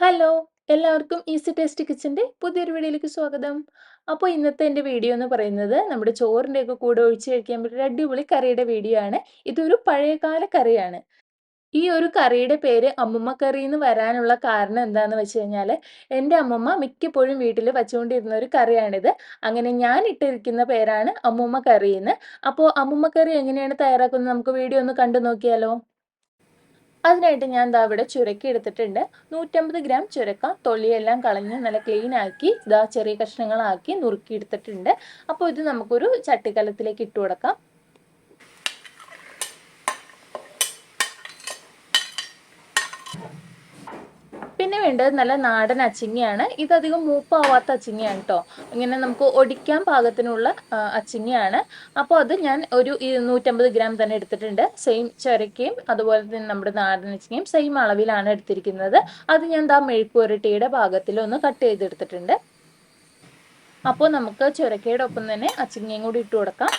Hello എല്ലാവർക്കും easy taste കിച്ചന്റെ പുതിയൊരു വീഡിയോയിലേക്ക് സ്വാഗതം. അപ്പോൾ ഇന്നത്തെ എന്റെ വീഡിയോ എന്ന് പറയുന്നത് നമ്മുടെ ചോറിന്റെയൊക്കെ കൂടെ ഒഴിച്ച് കഴിക്കാൻ പറ്റിയ അടിപൊളി കറിയുടെ വീഡിയോ ആണ്. ഇതൊരു പഴയകാല കറിയാണ്. ഈ ഒരു കറിയുടെ പേര് അമ്മമ്മ കറി എന്ന് വരാനുള്ള കാരണം എന്താണെന്ന് വെച്ച് കഴിഞ്ഞാൽ എന്റെ അമ്മമ്മ മിക്കപ്പോഴും വീട്ടിൽ വച്ചുകൊണ്ടിരുന്ന ഒരു കറിയാണിത്. അങ്ങനെ ഞാൻ ഇട്ടിരിക്കുന്ന പേരാണ് അമ്മമ്മ കറി എന്ന്. അപ്പോൾ അമ്മമ്മ കറി എങ്ങനെയാണ് തയ്യാറാക്കുന്നത് നമുക്ക് വീഡിയോ ഒന്ന് കണ്ടു നോക്കിയാലോ? അതിനായിട്ട് ഞാൻ ദാ ഇവിടെ ചുരക്കി എടുത്തിട്ടുണ്ട്. നൂറ്റമ്പത് ഗ്രാം ചുരക്ക തൊള്ളിയെല്ലാം കളഞ്ഞ് നല്ല ക്ലീൻ ആക്കി ദാ ചെറിയ കഷ്ണങ്ങളാക്കി നുറുക്കി എടുത്തിട്ടുണ്ട്. അപ്പോൾ ഇത് നമുക്കൊരു ചട്ടിക്കലത്തിലേക്ക് ഇട്ട് കൊടുക്കാം. പിന്നെ വേണ്ടത് നല്ല നാടൻ അച്ചിങ്ങയാണ്. ഇതധികം മൂപ്പാവാത്ത അച്ചിങ്ങയാണ് കേട്ടോ ഇങ്ങനെ നമുക്ക് ഒടിക്കാൻ പാകത്തിനുള്ള അച്ചിങ്ങയാണ്. അപ്പോൾ അത് ഞാൻ ഒരു നൂറ്റമ്പത് ഗ്രാം തന്നെ എടുത്തിട്ടുണ്ട്. സെയിം ചൊരക്കയും അതുപോലെ തന്നെ നമ്മുടെ നാടൻ അച്ചിങ്ങയും സെയിം അളവിലാണ് എടുത്തിരിക്കുന്നത്. അത് ഞാൻ ദാ മെഴുക്കുരട്ടിയുടെ ഭാഗത്തിൽ ഒന്ന് കട്ട് ചെയ്തെടുത്തിട്ടുണ്ട്. അപ്പോൾ നമുക്ക് ചുരക്കയുടെ ഒപ്പം തന്നെ അച്ചിങ്ങയും കൂടി ഇട്ട് കൊടുക്കാം.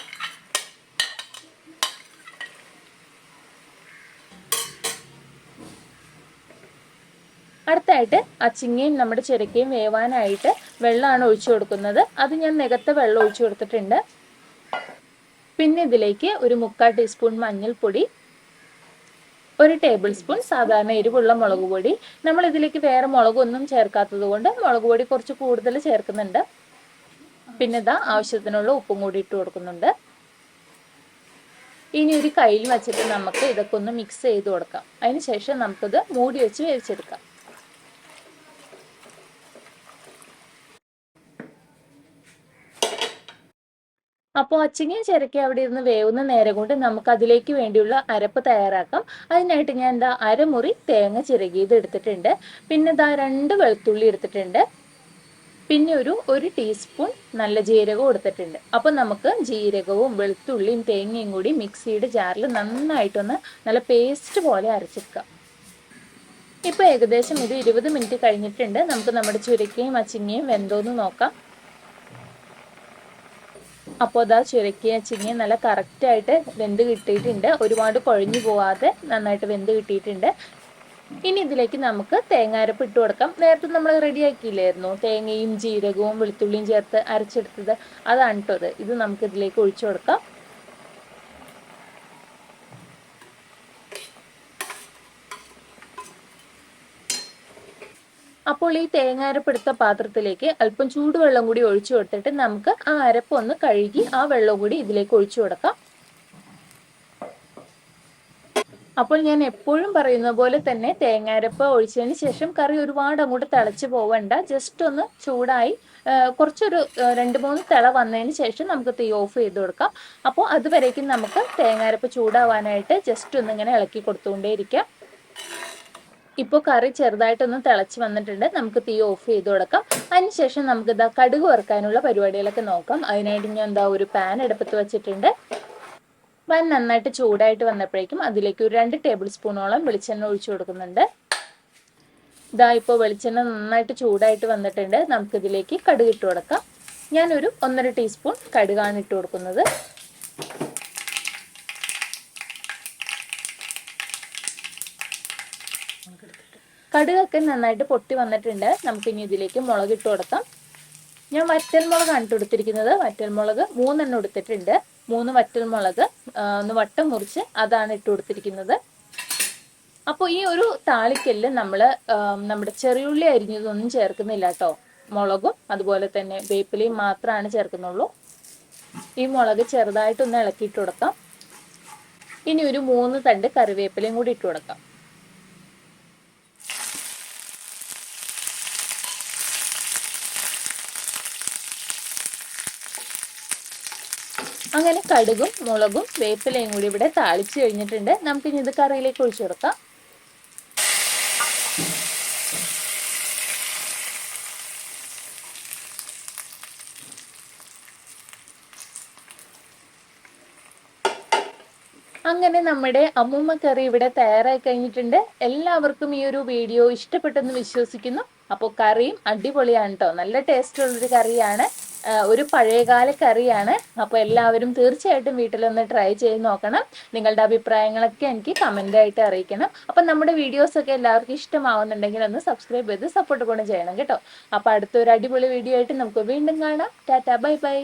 അടുത്തായിട്ട് അച്ചിങ്ങയും നമ്മുടെ ചിരക്കയും വേവാനായിട്ട് വെള്ളമാണ് ഒഴിച്ചു കൊടുക്കുന്നത്. അത് ഞാൻ നികത്ത വെള്ളം ഒഴിച്ചു കൊടുത്തിട്ടുണ്ട്. പിന്നെ ഇതിലേക്ക് ഒരു മുക്കാൽ ടീസ്പൂൺ മഞ്ഞൾപ്പൊടി ഒരു ടേബിൾ സ്പൂൺ സാധാരണ എരിവുള്ള മുളക് പൊടി. നമ്മൾ ഇതിലേക്ക് വേറെ മുളകൊന്നും ചേർക്കാത്തത് കൊണ്ട് മുളക് പൊടി കുറച്ച് കൂടുതൽ ചേർക്കുന്നുണ്ട്. പിന്നെ ഇതാ ആവശ്യത്തിനുള്ള ഉപ്പും കൂടി ഇട്ട് കൊടുക്കുന്നുണ്ട്. ഇനി ഒരു കയ്യിൽ വെച്ചിട്ട് നമുക്ക് ഇതൊക്കെ ഒന്ന് മിക്സ് ചെയ്ത് കൊടുക്കാം. അതിന് ശേഷം നമുക്കിത് മൂടി വെച്ച് വേവിച്ചെടുക്കാം. അപ്പോൾ അച്ചിങ്ങയും ചിരക്കയും അവിടെ ഇരുന്ന് വേവുന്ന നേരം കൊണ്ട് നമുക്ക് അതിലേക്ക് വേണ്ടിയുള്ള അരപ്പ് തയ്യാറാക്കാം. അതിനായിട്ട് ഞാൻ എന്താ അരമുറി തേങ്ങ ചിരകിയത് എടുത്തിട്ടുണ്ട്. പിന്നെ ഇതാ രണ്ട് വെളുത്തുള്ളി എടുത്തിട്ടുണ്ട്. പിന്നെ ഒരു ഒരു ടീസ്പൂൺ നല്ല ജീരകവും എടുത്തിട്ടുണ്ട്. അപ്പം നമുക്ക് ജീരകവും വെളുത്തുള്ളിയും തേങ്ങയും കൂടി മിക്സിയുടെ ജാറിൽ നന്നായിട്ടൊന്ന് നല്ല പേസ്റ്റ് പോലെ അരച്ചെടുക്കാം. ഇപ്പോൾ ഏകദേശം ഇത് ഇരുപത് മിനിറ്റ് കഴിഞ്ഞിട്ടുണ്ട്. നമുക്ക് നമ്മുടെ ചുരക്കയും അച്ചിങ്ങയും വെന്തോന്ന് നോക്കാം. അപ്പോൾ അതാ ചുരക്കിയ ചിങ്ങി നല്ല കറക്റ്റായിട്ട് വെന്ത് കിട്ടിയിട്ടുണ്ട്. ഒരുപാട് കുഴഞ്ഞു പോവാതെ നന്നായിട്ട് വെന്ത് കിട്ടിയിട്ടുണ്ട്. ഇനി ഇതിലേക്ക് നമുക്ക് തേങ്ങാരപ്പ് ഇട്ട് കൊടുക്കാം. നേരത്തെ നമ്മൾ റെഡിയാക്കിയില്ലായിരുന്നു തേങ്ങയും ജീരകവും വെളുത്തുള്ളിയും ചേർത്ത് അരച്ചെടുത്തത്. അതാണ് കേട്ടോ ഇത് നമുക്ക് ഇതിലേക്ക് ഒഴിച്ചു കൊടുക്കാം. അപ്പോൾ ഈ തേങ്ങ അരപ്പെടുത്ത പാത്രത്തിലേക്ക് അല്പം ചൂടുവെള്ളം കൂടി ഒഴിച്ചു കൊടുത്തിട്ട് നമുക്ക് ആ അരപ്പ് ഒന്ന് കഴുകി ആ വെള്ളം കൂടി ഇതിലേക്ക് ഒഴിച്ചു കൊടുക്കാം. അപ്പോൾ ഞാൻ എപ്പോഴും പറയുന്ന പോലെ തന്നെ തേങ്ങാരപ്പ് ഒഴിച്ചതിന് ശേഷം കറി ഒരുപാട് അങ്ങോട്ട് തിളച്ച് പോവണ്ട. ജസ്റ്റ് ഒന്ന് ചൂടായി കുറച്ചൊരു രണ്ട് മൂന്ന് തിള വന്നതിന് ശേഷം നമുക്ക് തീ ഓഫ് ചെയ്ത് കൊടുക്കാം. അപ്പോൾ അതുവരേക്കും നമുക്ക് തേങ്ങാരപ്പ് ചൂടാവാനായിട്ട് ജസ്റ്റ് ഒന്ന് ഇങ്ങനെ ഇളക്കി കൊടുത്തുകൊണ്ടേയിരിക്കാം. ഇപ്പോൾ കറി ചെറുതായിട്ടൊന്ന് തിളച്ച് വന്നിട്ടുണ്ട്. നമുക്ക് തീ ഓഫ് ചെയ്ത് കൊടുക്കാം. അതിനുശേഷം നമുക്ക് ഇതാ കടുക് വറുക്കാനുള്ള പരിപാടികളൊക്കെ നോക്കാം. അതിനായിട്ട് ഞാൻ എന്താ ഒരു പാൻ എടുപ്പത്ത് വെച്ചിട്ടുണ്ട്. പാൻ നന്നായിട്ട് ചൂടായിട്ട് വന്നപ്പോഴേക്കും അതിലേക്ക് ഒരു രണ്ട് ടേബിൾ സ്പൂണോളം വെളിച്ചെണ്ണ ഒഴിച്ചു കൊടുക്കുന്നുണ്ട്. ഇതാ ഇപ്പോൾ വെളിച്ചെണ്ണ നന്നായിട്ട് ചൂടായിട്ട് വന്നിട്ടുണ്ട്. നമുക്കിതിലേക്ക് കടുക് ഇട്ട് കൊടുക്കാം. ഞാനൊരു ഒന്നര ടീസ്പൂൺ കടുകാണ് ഇട്ട് കൊടുക്കുന്നത്. കടുകൊക്കെ നന്നായിട്ട് പൊട്ടി വന്നിട്ടുണ്ട്. നമുക്ക് ഇനി ഇതിലേക്ക് മുളക് ഇട്ട് കൊടുക്കാം. ഞാൻ വറ്റൽ മുളകാണ് ഇട്ട് കൊടുത്തിരിക്കുന്നത് വറ്റൽ മുളക് മൂന്നെണ്ണം എടുത്തിട്ടുണ്ട്. മൂന്ന് വറ്റൽ മുളക് ഒന്ന് വട്ടം മുറിച്ച് അതാണ് ഇട്ട് കൊടുത്തിരിക്കുന്നത്. അപ്പോൾ ഈ ഒരു താളിക്കല്ല് നമ്മൾ നമ്മുടെ ചെറിയുള്ളി അരിഞ്ഞതൊന്നും ചേർക്കുന്നില്ല കേട്ടോ മുളകും അതുപോലെ തന്നെ വേപ്പിലയും മാത്രമാണ് ചേർക്കുന്നുള്ളൂ. ഈ മുളക് ചെറുതായിട്ടൊന്ന് ഇളക്കിയിട്ട് കൊടുക്കാം. ഇനി ഒരു മൂന്ന് തണ്ട് കറിവേപ്പിലയും കൂടി ഇട്ട് കൊടുക്കാം. അങ്ങനെ കടുകും മുളകും വേപ്പിലയും കൂടി ഇവിടെ താളിച്ച് കഴിഞ്ഞിട്ടുണ്ട്. നമുക്കിനി ഇത് കറിയിലേക്ക് ഒഴിച്ചു കൊടുക്കാം. അങ്ങനെ നമ്മുടെ അമ്മൂമ്മ കറി ഇവിടെ തയ്യാറായി കഴിഞ്ഞിട്ടുണ്ട്. എല്ലാവർക്കും ഈ ഒരു വീഡിയോ ഇഷ്ടപ്പെട്ടെന്ന് വിശ്വസിക്കുന്നു. അപ്പോൾ കറിയും അടിപൊളിയാണ് കേട്ടോ നല്ല ടേസ്റ്റ് ഉള്ളൊരു കറിയാണ്. ഒരു പഴയകാല കറിയാണ്. അപ്പോൾ എല്ലാവരും തീർച്ചയായിട്ടും വീട്ടിലൊന്ന് ട്രൈ ചെയ്ത് നോക്കണം. നിങ്ങളുടെ അഭിപ്രായങ്ങളൊക്കെ എനിക്ക് കമന്റ് ആയിട്ട് അറിയിക്കണം. അപ്പം നമ്മുടെ വീഡിയോസൊക്കെ എല്ലാവർക്കും ഇഷ്ടമാവുന്നുണ്ടെങ്കിൽ ഒന്ന് സബ്സ്ക്രൈബ് ചെയ്ത് സപ്പോർട്ട് കൊണ്ട് ചെയ്യണം കേട്ടോ. അപ്പോൾ അടുത്തൊരു അടിപൊളി വീഡിയോ ആയിട്ട് നമുക്ക് വീണ്ടും കാണാം. Tata bye bye